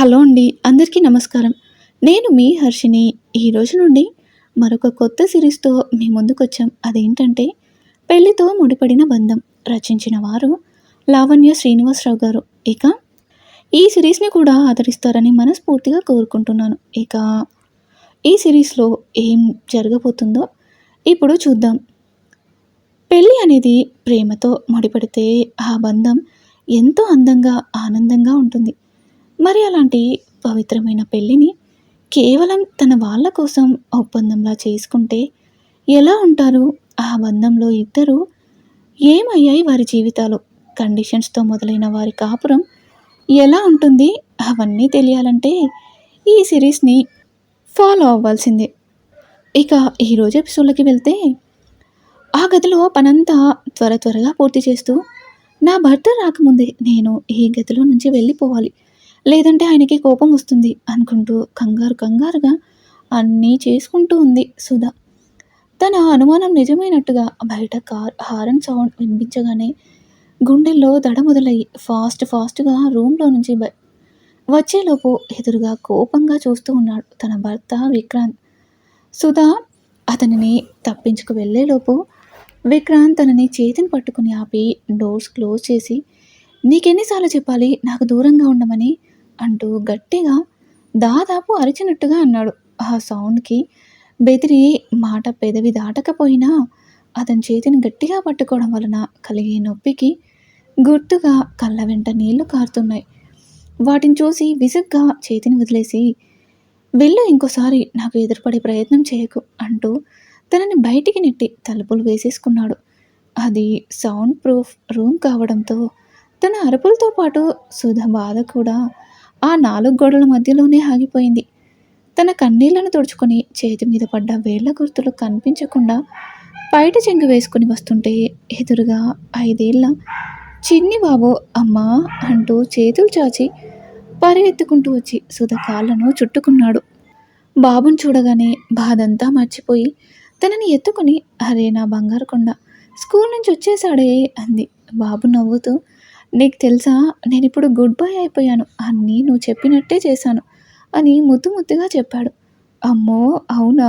Hello అండి అందరికీ నమస్కారం. నేను మీ హర్షిని. ఈ రోజు నుండి మరొక కొత్త సిరీస్తో మీ ముందుకు వచ్చాం అదేంటంటే పెళ్ళితో ముడిపడిన బంధం రచించిన వారు లావణ్య శ్రీనివాసరావు గారు. ఇక ఈ సిరీస్ని కూడా ఆదరిస్తారని మనస్ఫూర్తిగా కోరుకుంటున్నాను. ఇక ఈ సిరీస్లో ఏం జరగబోతుందో ఇప్పుడు చూద్దాం. పెళ్ళి అనేది ప్రేమతో ముడిపడితే ఆ బంధం ఎంతో అందంగా ఆనందంగా ఉంటుంది. మరి అలాంటి పవిత్రమైన పెళ్ళిని కేవలం తన వాళ్ళ కోసం ఒప్పందంలా చేసుకుంటే ఎలా ఉంటారు? ఆ బంధంలో ఇద్దరు ఏమయ్యాయి వారి జీవితాలు? కండిషన్స్తో మొదలైన వారి కాపురం ఎలా ఉంటుంది? అవన్నీ తెలియాలంటే ఈ సిరీస్ని ఫాలో అవ్వాల్సిందే. ఇక ఈరోజు ఎపిసోడ్లకి వెళ్తే ఆ గదిలో పనంతా త్వర త్వరగా పూర్తి చేస్తూ నా భర్త రాకముందే నేను ఈ గదిలో నుంచి వెళ్ళిపోవాలి. లేదంటే ఆయనకి కోపం వస్తుంది అనుకుంటూ కంగారు కంగారుగా అన్నీ చేసుకుంటూ ఉంది సుధా. తన అనుమానం నిజమైనట్టుగా బయట కార్ హారన్ సౌండ్ వినిపించగానే గుండెల్లో దడ మొదలయ్యి ఫాస్ట్ ఫాస్ట్గా రూమ్లో నుంచి బ వచ్చేలోపు ఎదురుగా కోపంగా చూస్తూ ఉన్నాడు తన భర్త విక్రాంత్. సుధా అతనిని తప్పించుకు వెళ్ళేలోపు విక్రాంత్ తనని చేతిని పట్టుకుని ఆపి డోర్స్ క్లోజ్ చేసి నీకెన్నిసార్లు చెప్పాలి? నాకు దూరంగా ఉండమని అంటూ గట్టిగా దాదాపు అరిచినట్టుగా అన్నాడు. ఆ సౌండ్కి బెదిరి మాట పెదవి దాటకపోయినా అతని చేతిని గట్టిగా పట్టుకోవడం వలన కలిగే నొప్పికి గుర్తుగా కళ్ళ వెంట నీళ్ళు కారుతున్నాయి. వాటిని చూసి విసుగ్గా చేతిని వదిలేసి వెళ్ళు ఇంకోసారి నాకు ఎదురుపడే ప్రయత్నం చేయకు అంటూ తనని బయటికి నెట్టి తలుపులు వేసేసుకున్నాడు. అది సౌండ్ ప్రూఫ్ రూమ్ కావడంతో తన అరుపులతో పాటు సుధ బాధ కూడా ఆ నాలుగు గోడల మధ్యలోనే ఆగిపోయింది. తన కన్నీళ్ళను తుడుచుకొని చేతి మీద పడ్డ వేళ్ళ గుర్తులు కనిపించకుండా బయట చెంగు వేసుకుని వస్తుంటే ఎదురుగా ఐదేళ్ళ చిన్ని బాబు అమ్మా అంటూ చేతులు చాచి పరిగెత్తుకుంటూ వచ్చి సుధ కాళ్ళను చుట్టుకున్నాడు. బాబుని చూడగానే బాధంతా మర్చిపోయి తనని ఎత్తుకుని అరే నా బంగారు కొండ స్కూల్ నుంచి వచ్చేసాడే అంది. బాబు నవ్వుతూ నీకు తెలుసా? నేను ఇప్పుడు గుడ్ బాయ్ అయిపోయాను. అన్నీ నువ్వు చెప్పినట్టే చేశాను అని ముద్దు ముద్దుగా చెప్పాడు. అమ్మో అవునా?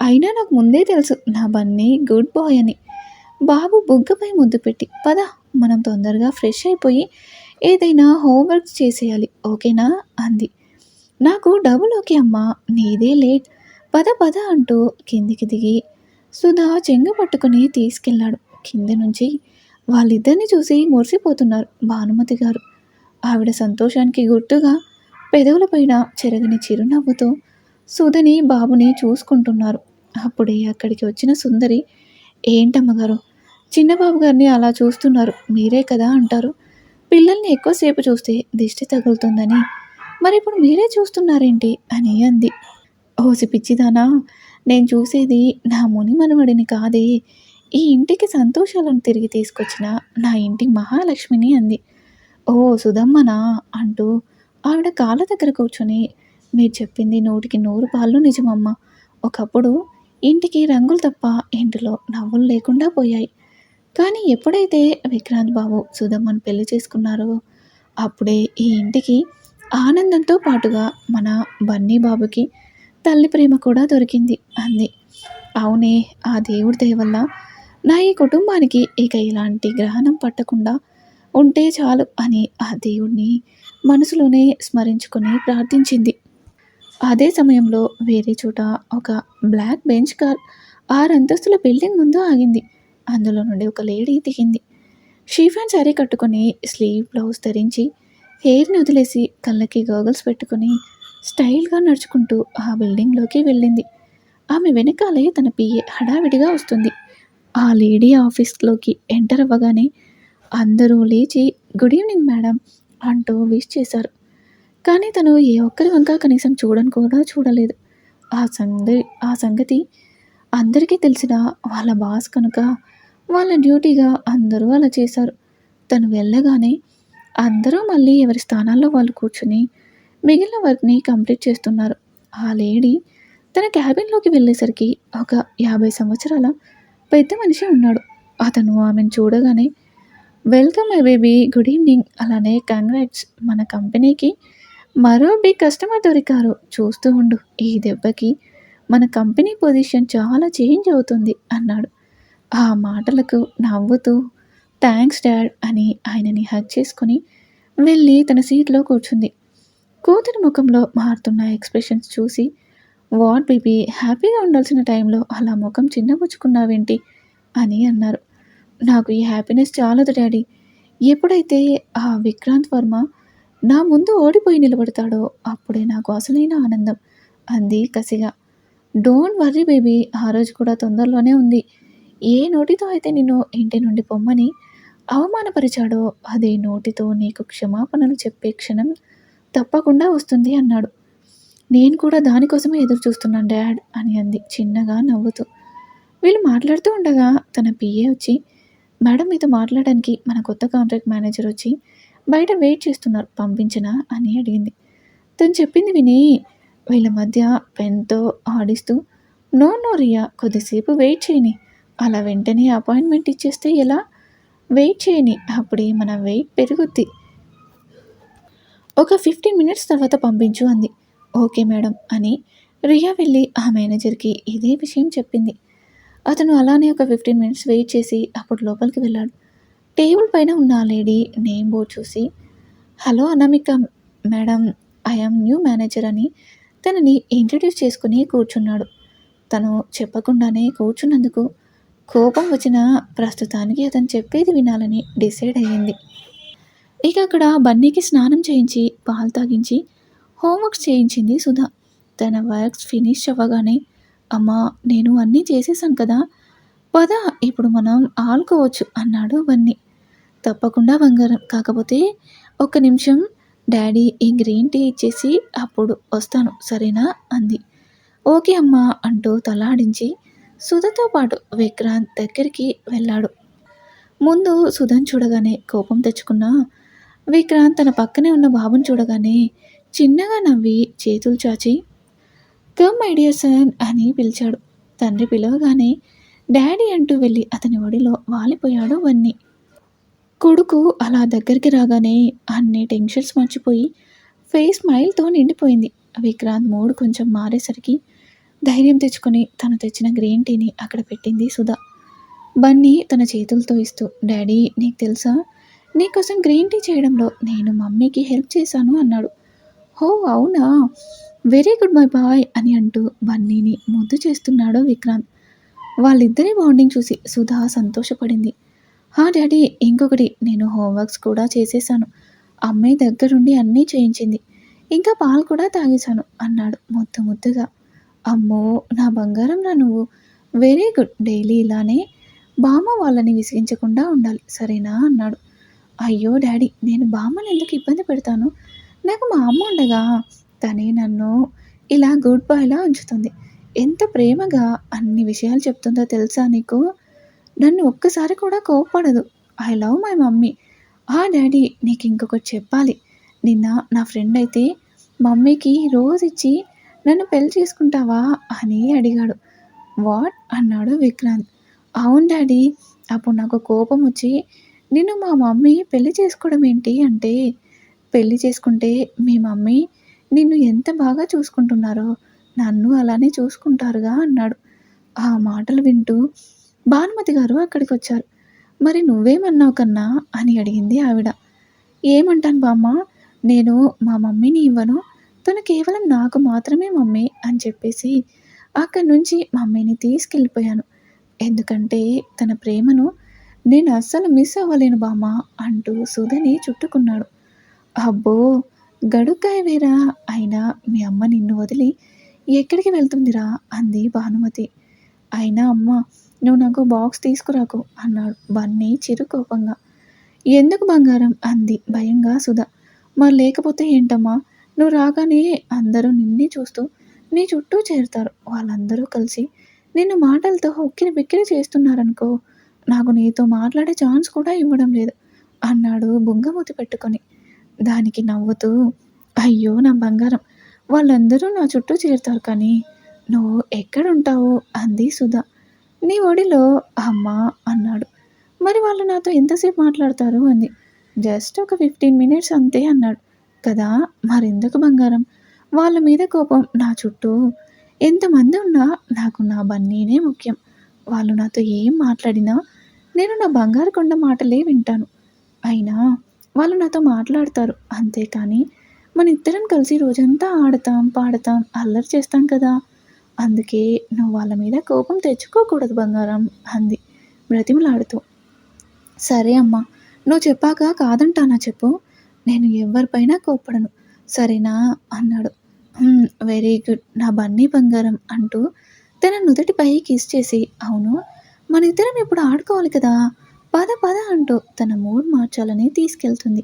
అయినా నాకు ముందే తెలుసు నా బన్నీ గుడ్ బాయ్ అని. బాబు బుగ్గపై ముద్దు పెట్టి పద మనం తొందరగా ఫ్రెష్ అయిపోయి ఏదైనా హోంవర్క్ చేసేయాలి ఓకేనా? అంది. నాకు డబుల్ ఓకే అమ్మా నీదే లేట్ పద పద అంటూ కిందికి దిగి సుధా చెంగు పట్టుకుని తీసుకెళ్ళాడు. కింద నుంచి వాళ్ళిద్దరిని చూసి మురిసిపోతున్నారు భానుమతి గారు. ఆవిడ సంతోషానికి గుర్తుగా పెదవులపైన చెరగని చిరునవ్వుతో సుధని బాబుని చూసుకుంటున్నారు. అప్పుడే అక్కడికి వచ్చిన సుందరి ఏంటమ్మగారు చిన్నబాబు గారిని అలా చూస్తున్నారు మీరే కదా అంటారు. పిల్లల్ని ఎక్కువసేపు చూస్తే దిష్టి తగులుతుందని. మరి ఇప్పుడు మీరే చూస్తున్నారేంటి? అని అంది. ఓసి పిచ్చిదానా నేను చూసేది నా ముని మనవడిని కాదే. ఈ ఇంటికి సంతోషాలను తిరిగి తీసుకొచ్చిన నా ఇంటి మహాలక్ష్మిని అంది. ఓ సుధమ్మనా అంటూ ఆవిడ కాళ్ళ దగ్గర కూర్చొని మీరు చెప్పింది నూటికి నూరు పాళ్ళు నిజమమ్మ. ఒకప్పుడు ఇంటికి రంగులు తప్ప ఇంటిలో నవ్వులు లేకుండా పోయాయి. కానీ ఎప్పుడైతే విక్రాంత్ బాబు సుధమ్మను పెళ్ళి చేసుకున్నారో అప్పుడే ఈ ఇంటికి ఆనందంతో పాటుగా మన బన్నీ బాబుకి తల్లి ప్రేమ కూడా దొరికింది అంది. అవునే ఆ దేవుడి దయ వల్ల నా ఈ కుటుంబానికి ఇక ఇలాంటి గ్రహణం పట్టకుండా ఉంటే చాలు అని ఆ దేవుణ్ణి మనసులోనే స్మరించుకొని ప్రార్థించింది. అదే సమయంలో వేరే చోట ఒక బ్లాక్ బెంచ్ కార్ ఆరు అంతస్తుల బిల్డింగ్ ముందు ఆగింది. అందులో నుండి ఒక లేడీ దిగింది. షీఫాన్ శారీ కట్టుకొని స్లీవ్ బ్లౌజ్ ధరించి హెయిర్ని వదిలేసి కళ్ళకి గోగల్స్ పెట్టుకొని స్టైల్గా నడుచుకుంటూ ఆ బిల్డింగ్లోకి వెళ్ళింది. ఆమె వెనకాలే తన పిఏ హడావిడిగా వస్తుంది. ఆ లేడీ ఆఫీస్లోకి ఎంటర్ అవ్వగానే అందరూ లేచి గుడ్ ఈవినింగ్ మేడం అంటూ విష్ చేశారు. కానీ తను ఏ ఒక్కరి వంక కనీసం చూడని కూడా చూడలేదు. ఆ సంగతి ఆ సంగతి అందరికీ తెలిసిన వాళ్ళ బాస్ కనుక వాళ్ళ డ్యూటీగా అందరూ అలా చేశారు. తను వెళ్ళగానే అందరూ మళ్ళీ ఎవరి స్థానాల్లో వాళ్ళు కూర్చుని మిగిలిన వర్క్ని కంప్లీట్ చేస్తున్నారు. ఆ లేడీ తన క్యాబిన్లోకి వెళ్ళేసరికి ఒక యాభై సంవత్సరాల పెద్ద మనిషి ఉన్నాడు. అతను ఆమెను చూడగానే welcome my baby good evening. అలానే కంగ్రాట్స్ మన కంపెనీకి మరో బిగ్ కస్టమర్ దొరికారు. చూస్తూ ఉండు ఈ దెబ్బకి మన కంపెనీ పొజిషన్ చాలా చేంజ్ అవుతుంది అన్నాడు. ఆ మాటలకు నవ్వుతూ థ్యాంక్స్ డాడ్ అని ఆయనని హగ్ చేసుకుని వెళ్ళి తన సీట్లో కూర్చుంది. కూతురి ముఖంలో మారుతున్న ఎక్స్ప్రెషన్స్ చూసి వాట్ బేబీ హ్యాపీగా ఉండాల్సిన టైంలో అలా ముఖం చిన్నపుచ్చుకున్నావేంటి అని అన్నారు. నాకు ఈ హ్యాపీనెస్ చాలదు డాడీ. ఎప్పుడైతే ఆ విక్రాంత్ వర్మ నా ముందు ఓడిపోయి నిలబడతాడో అప్పుడే నాకు అసలైన ఆనందం అంది కసిగా. డోంట్ వర్రీ బేబీ ఆ రోజు కూడా తొందరలోనే ఉంది. ఏ నోటితో అయితే నిన్ను ఇంటి నుండి పొమ్మని అవమానపరిచాడో అదే నోటితో నీకు క్షమాపణలు చెప్పే క్షణం తప్పకుండా వస్తుంది అన్నాడు. నేను కూడా దానికోసమే ఎదురు చూస్తున్నాను డాడ్ అని అంది. చిన్నగా నవ్వుతూ. వీళ్ళు మాట్లాడుతూ ఉండగా తన పిఏ వచ్చి మేడం మీతో మాట్లాడడానికి మన కొత్త కాంట్రాక్ట్ మేనేజర్ వచ్చి బయట వెయిట్ చేస్తున్నారు పంపించనా? అని అడిగింది. తను చెప్పింది విని వీళ్ళ మధ్య పెన్తో ఆడిస్తూ నో నో రియా కొద్దిసేపు వెయిట్ చేయని. అలా వెంటనే అపాయింట్మెంట్ ఇచ్చేస్తే ఎలా? వెయిట్ చేయని అప్పుడే మన వెయిట్ పెరుగుద్ది. ఒక ఫిఫ్టీన్ మినిట్స్ తర్వాత పంపించు అంది. ఓకే మేడం అని రియా వెళ్ళి ఆ మేనేజర్కి ఇదే విషయం చెప్పింది. అతను అలానే ఒక ఫిఫ్టీన్ మినిట్స్ వెయిట్ చేసి అప్పుడు లోపలికి వెళ్ళాడు. టేబుల్ పైన ఉన్న ఆ లేడీ నేమ్ బోర్డ్ చూసి hello Anamika madam I'm new manager అని తనని ఇంట్రడ్యూస్ చేసుకుని కూర్చున్నాడు. తను చెప్పకుండానే కూర్చున్నందుకు కోపం వచ్చిన ప్రస్తుతానికి అతను చెప్పేది వినాలని డిసైడ్ అయ్యింది. ఇక అక్కడ బన్నీకి స్నానం చేయించి పాలు తాగించి హోంవర్క్స్ చేయించింది సుధా. తన వర్క్స్ ఫినిష్ అవ్వగానే అమ్మా నేను అన్నీ చేసేసాను కదా. పద ఇప్పుడు మనం ఆలుకోవచ్చు అన్నాడు బన్నీ తప్పకుండా బంగారం. కాకపోతే ఒక్క నిమిషం. డాడీ ఈ గ్రీన్ టీ ఇచ్చేసి అప్పుడు వస్తాను సరేనా? అంది. ఓకే అమ్మా అంటూ తలాడించి సుధతో పాటు విక్రాంత్ దగ్గరికి వెళ్ళాడు. ముందు సుధన్ చూడగానే కోపం తెచ్చుకున్న విక్రాంత్ తన పక్కనే ఉన్న బాబుని చూడగానే చిన్నగా నవ్వి చేతులు చాచి కమ్ ఐడియా సన్ అని పిలిచాడు. తండ్రి పిలవగానే డాడీ అంటూ వెళ్ళి అతని ఒడిలో వాలిపోయాడు వన్నీ. కొడుకు అలా దగ్గరికి రాగానే అన్ని టెన్షన్స్ మర్చిపోయి ఫేస్ స్మైల్తో నిండిపోయింది. విక్రాంత్ మూడు కొంచెం మారేసరికి ధైర్యం తెచ్చుకొని తను తెచ్చిన గ్రీన్ టీని అక్కడ పెట్టింది సుధా. బన్నీ తన చేతులతో ఇస్తూ డాడీ నీకు తెలుసా? నీకోసం గ్రీన్ టీ చేయడంలో నేను మమ్మీకి హెల్ప్ చేశాను అన్నాడు. హో అవునా? వెరీ గుడ్ మై బాయ్ అని అంటూ బన్నీని ముద్దు చేస్తున్నాడు విక్రాంత్. వాళ్ళిద్దరి బాండింగ్ చూసి సుధా సంతోషపడింది. హా డాడీ ఇంకొకటి. నేను హోంవర్క్స్ కూడా చేసేసాను. అమ్మాయి దగ్గరుండి అన్నీ చేయించింది. ఇంకా పాలు కూడా తాగేశాను అన్నాడు ముద్దు ముద్దుగా. అమ్మో నా బంగారం రా నువ్వు. Very good. డైలీ ఇలానే బామ్మ వాళ్ళని విసిగించకుండా ఉండాలి. సరేనా? అన్నాడు. అయ్యో డాడీ నేను బామ్మని ఎందుకు ఇబ్బంది పెడతాను? నాకు మా అమ్మ ఉండగా తనే నన్ను ఇలా గుడ్ బాయ్లా ఉంచుతుంది. ఎంత ప్రేమగా అన్ని విషయాలు చెప్తుందో తెలుసా నీకు? నన్ను ఒక్కసారి కూడా కోప్పడదు. I love my mummy. ఆ డాడీ నీకు ఇంకొకటి చెప్పాలి. నిన్న నా ఫ్రెండ్ అయితే మమ్మీకి రోజు ఇచ్చి నన్ను పెళ్ళి చేసుకుంటావా అని అడిగాడు. వాట్? అన్నాడు విక్రాంత్. అవును డాడీ అప్పుడు నాకు కోపం వచ్చి నిన్ను మా మమ్మీ పెళ్ళి చేసుకోవడం ఏంటి అంటే పెళ్ళి చేసుకుంటే మీ మమ్మీ నిన్ను ఎంత బాగా చూసుకుంటున్నారో నన్ను అలానే చూసుకుంటారుగా అన్నాడు. ఆ మాటలు వింటూ భానుమతి గారు అక్కడికి వచ్చారు మరి నువ్వేమన్నావు కన్నా అని అడిగింది ఆవిడ. ఏమంటాను బామ్మ నేను మా మమ్మీని ఇవ్వను. తను కేవలం నాకు మాత్రమే మమ్మీ అని చెప్పేసి అక్కడి నుంచి మమ్మీని తీసుకెళ్ళిపోయాను. ఎందుకంటే తన ప్రేమను నేను అస్సలు మిస్ అవ్వలేను బామ్మ అంటూ సుధని చుట్టుకున్నాడు. అబ్బో గడుక్కాయవేరా? అయినా మీ అమ్మ నిన్ను వదిలి ఎక్కడికి వెళ్తుందిరా? అంది భానుమతి. అయినా అమ్మ నువ్వు నాకు బాక్స్ తీసుకురాకు అన్నాడు బన్నీ చిరుకోపంగా. ఎందుకు బంగారం? అంది భయంగా సుధ. మరి లేకపోతే ఏంటమ్మా? నువ్వు రాగానే అందరూ నిన్నే చూస్తూ నీ చుట్టూ చేరుతారు. వాళ్ళందరూ కలిసి నిన్ను మాటలతో ఉక్కిరి బిక్కిరి చేస్తున్నారనుకో నాకు నీతో మాట్లాడే ఛాన్స్ కూడా ఇవ్వడం లేదు అన్నాడు బుంగమూతి పెట్టుకొని. దానికి నవ్వుతూ అయ్యో నా బంగారం. వాళ్ళందరూ నా చుట్టూ చేరుతారు కానీ నువ్వు ఎక్కడుంటావు? అంది సుధా. నీ ఒడిలో అమ్మా అన్నాడు. మరి వాళ్ళు నాతో ఎంతసేపు మాట్లాడతారు? అంది. జస్ట్ ఒక ఫిఫ్టీన్ మినిట్స్ అంతే అన్నాడు. కదా మరెందుకు బంగారం? వాళ్ళ మీద కోపం నా చుట్టూ. ఎంతమంది ఉన్నా నాకు నా బన్నీనే ముఖ్యం. వాళ్ళు నాతో ఏం మాట్లాడినా నేను నా బంగారు కొండ మాటలే వింటాను. అయినా వాళ్ళు నాతో మాట్లాడతారు. అంతేకాని మన ఇద్దరం కలిసి రోజంతా ఆడతాం పాడతాం అల్లరి చేస్తాం కదా. అందుకే నువ్వు వాళ్ళ మీద కోపం తెచ్చుకోకూడదు బంగారం అంది బ్రతిమలాడుతూ. సరే అమ్మా నువ్వు చెప్పాక కాదంటానా చెప్పు. నేను ఎవరిపైనా కోప్పడను. సరేనా అన్నాడు. Very good. నా బన్నీ బంగారం అంటూ తన నుదుటిపై కిస్ చేసి అవును మన ఇద్దరం ఇప్పుడు ఆడుకోవాలి కదా? పద పద అంటూ తన మూడ్ మార్చాలని తీసుకెళ్తుంది.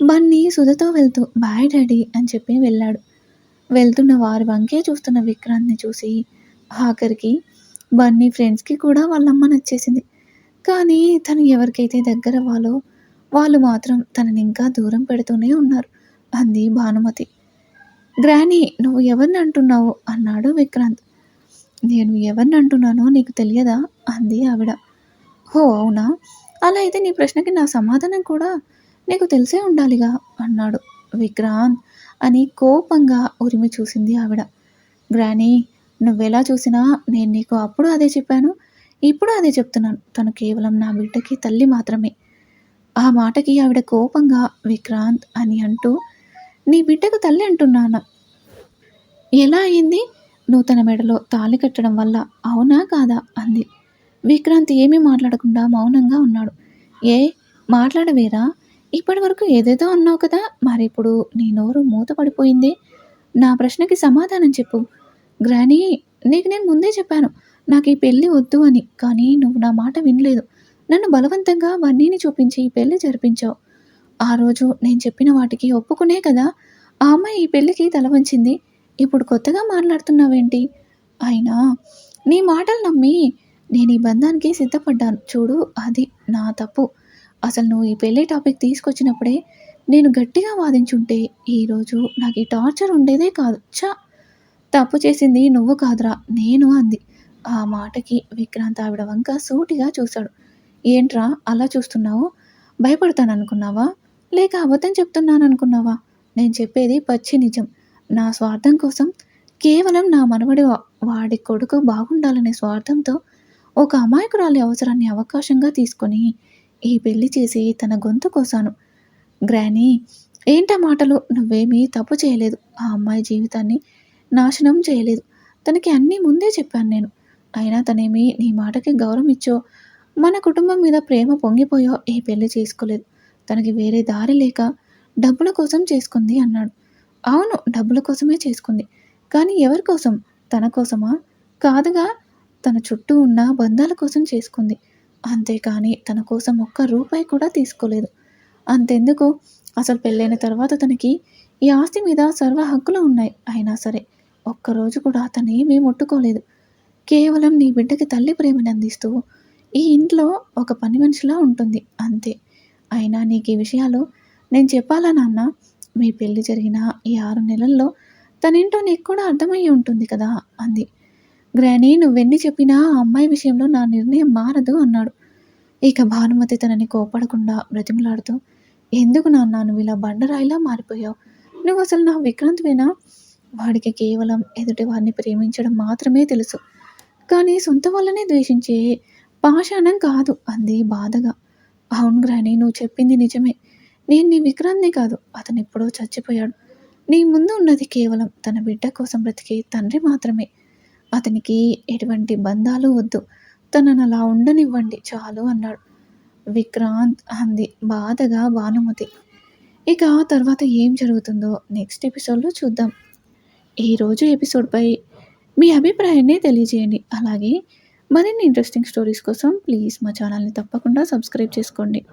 బన్నీ సుధతో వెళ్తూ బాయ్ డాడీ అని చెప్పి వెళ్ళాడు. వెళ్తున్న వారి వంకే చూస్తున్న విక్రాంత్ని చూసి ఆఖరికి బన్నీ ఫ్రెండ్స్కి కూడా వాళ్ళమ్మ నచ్చేసింది. కానీ తను ఎవరికైతే దగ్గర వాళ్ళో వాళ్ళు మాత్రం తనని ఇంకా దూరం పెడుతూనే ఉన్నారు అంది భానుమతి. గ్రానీ నువ్వు ఎవరిని అంటున్నావు? అన్నాడు విక్రాంత్. నేను ఎవరిని అంటున్నానో నీకు తెలియదా? అంది ఆవిడ. ఓ అవునా? అలా అయితే నీ ప్రశ్నకి నా సమాధానం కూడా నీకు తెలిసే ఉండాలిగా అన్నాడు విక్రాంత్ అని కోపంగా ఉరిమి చూసింది ఆవిడ. గ్రానీ నువ్వెలా చూసినా నేను నీకు అప్పుడు అదే చెప్పాను ఇప్పుడు అదే చెప్తున్నాను. తను కేవలం నా బిడ్డకి తల్లి మాత్రమే. ఆ మాటకి ఆవిడ కోపంగా విక్రాంత్ అని అంటూ నీ బిడ్డకు తల్లి అంటున్నాను? ఎలా అయింది? నువ్వు తన మెడలో తాళి కట్టడం వల్ల అవునా కాదా? అంది. విక్రాంత్ ఏమీ మాట్లాడకుండా మౌనంగా ఉన్నాడు. ఏ మాట్లాడవేరా? ఇప్పటి వరకు ఏదేదో అన్నావు కదా మరి ఇప్పుడు నీ నోరు మూతపడిపోయింది. నా ప్రశ్నకి సమాధానం చెప్పు. గ్రానీ నీకు నేను ముందే చెప్పాను నాకు ఈ పెళ్ళి వద్దు అని కానీ నువ్వు నా మాట వినలేదు. నన్ను బలవంతంగా వన్నీని చూపించి ఈ పెళ్ళి జరిపించావు. ఆ రోజు నేను చెప్పిన వాటికి ఒప్పుకునే కదా ఆ అమ్మాయి ఈ పెళ్ళికి తల వంచింది. ఇప్పుడు కొత్తగా మాట్లాడుతున్నావేంటి? అయినా నీ మాటలు నమ్మి నేను ఈ బంధానికి సిద్ధపడ్డాను. చూడు అది నా తప్పు. అసలు నువ్వు ఈ పెళ్ళి టాపిక్ తీసుకొచ్చినప్పుడే నేను గట్టిగా వాదించుంటే ఈరోజు నాకు ఈ టార్చర్ ఉండేదే కాదు. చా తప్పు చేసింది నువ్వు కాదురా నేను అంది. ఆ మాటకి విక్రాంత్ ఆవిడ వంక సూటిగా చూశాడు. ఏంట్రా అలా చూస్తున్నావు? భయపడతాననుకున్నావా? లేక అబద్ధం చెప్తున్నాను అనుకున్నావా నేను చెప్పేది పచ్చి నిజం. నా స్వార్థం కోసం కేవలం నా మనవడి వాడి కొడుకు బాగుండాలనే స్వార్థంతో ఒక అమాయకురాలి అవసరాన్ని అవకాశంగా తీసుకొని ఈ పెళ్ళి చేసి తన గొంతు కోసాను. గ్రానీ ఏంట మాటలు? నువ్వేమీ తప్పు చేయలేదు. ఆ అమ్మాయి జీవితాన్ని నాశనం చేయలేదు. తనకి అన్నీ ముందే చెప్పాను నేను. అయినా తనేమి నీ మాటకి గౌరవం ఇచ్చో? మన కుటుంబం మీద ప్రేమ పొంగిపోయో? ఈ పెళ్ళి చేసుకోలేదు. తనకి వేరే దారి లేక డబ్బుల కోసం చేసుకుంది అన్నాడు. అవును డబ్బుల కోసమే చేసుకుంది. కానీ ఎవరి కోసం? తన కోసమా? కాదుగా తన చుట్టూ ఉన్న బంధాల కోసం చేసుకుంది. అంతేకాని తన కోసం ఒక్క రూపాయి కూడా తీసుకోలేదు. అంతెందుకు? అసలు పెళ్ళైన తర్వాత తనకి ఈ ఆస్తి మీద సర్వ హక్కులు ఉన్నాయి. అయినా సరే ఒక్కరోజు కూడా తనేమీ ముట్టుకోలేదు. కేవలం నీ బిడ్డకి తల్లి ప్రేమని అందిస్తూ ఈ ఇంట్లో ఒక పని మనిషిలా ఉంటుంది. అంతే. అయినా నీకు ఈ విషయాలు నేను చెప్పాలా నాన్న? మీ పెళ్ళి జరిగిన ఈ ఆరు నెలల్లో తనేంటో నీకు కూడా అర్థమయ్యి ఉంటుంది కదా అంది. గ్రానీ నువ్వెన్ని చెప్పినా ఆ అమ్మాయి విషయంలో నా నిర్ణయం మారదు అన్నాడు. ఇక భానుమతి తనని కోపడకుండా బ్రతిమలాడుతూ ఎందుకు నాన్న నువ్వు ఇలా బండరాయిలా మారిపోయావు? నువ్వు అసలు నా విక్రాంత్వేనా? వాడికి కేవలం ఎదుటి వారిని ప్రేమించడం మాత్రమే తెలుసు. కానీ సొంత వాళ్ళనే ద్వేషించే పాషాణం కాదు అంది బాధగా. అవును గ్రాని నువ్వు చెప్పింది నిజమే. నేను నీ విక్రాంత్నే కాదు అతను ఎప్పుడో చచ్చిపోయాడు. నీ ముందు ఉన్నది కేవలం తన బిడ్డ కోసం బ్రతికే తండ్రి మాత్రమే. అతనికి ఎటువంటి బంధాలు వద్దు. తనను అలా ఉండనివ్వండి చాలు అన్నాడు. విక్రాంత్ అంది. బాధగా భానుమతి. ఇక ఆ తర్వాత ఏం జరుగుతుందో నెక్స్ట్ ఎపిసోడ్లో చూద్దాం. ఈరోజు ఎపిసోడ్పై మీ అభిప్రాయాన్ని తెలియజేయండి. అలాగే మరిన్ని ఇంట్రెస్టింగ్ స్టోరీస్ కోసం ప్లీజ్ మా ఛానల్ని తప్పకుండా సబ్స్క్రైబ్ చేసుకోండి.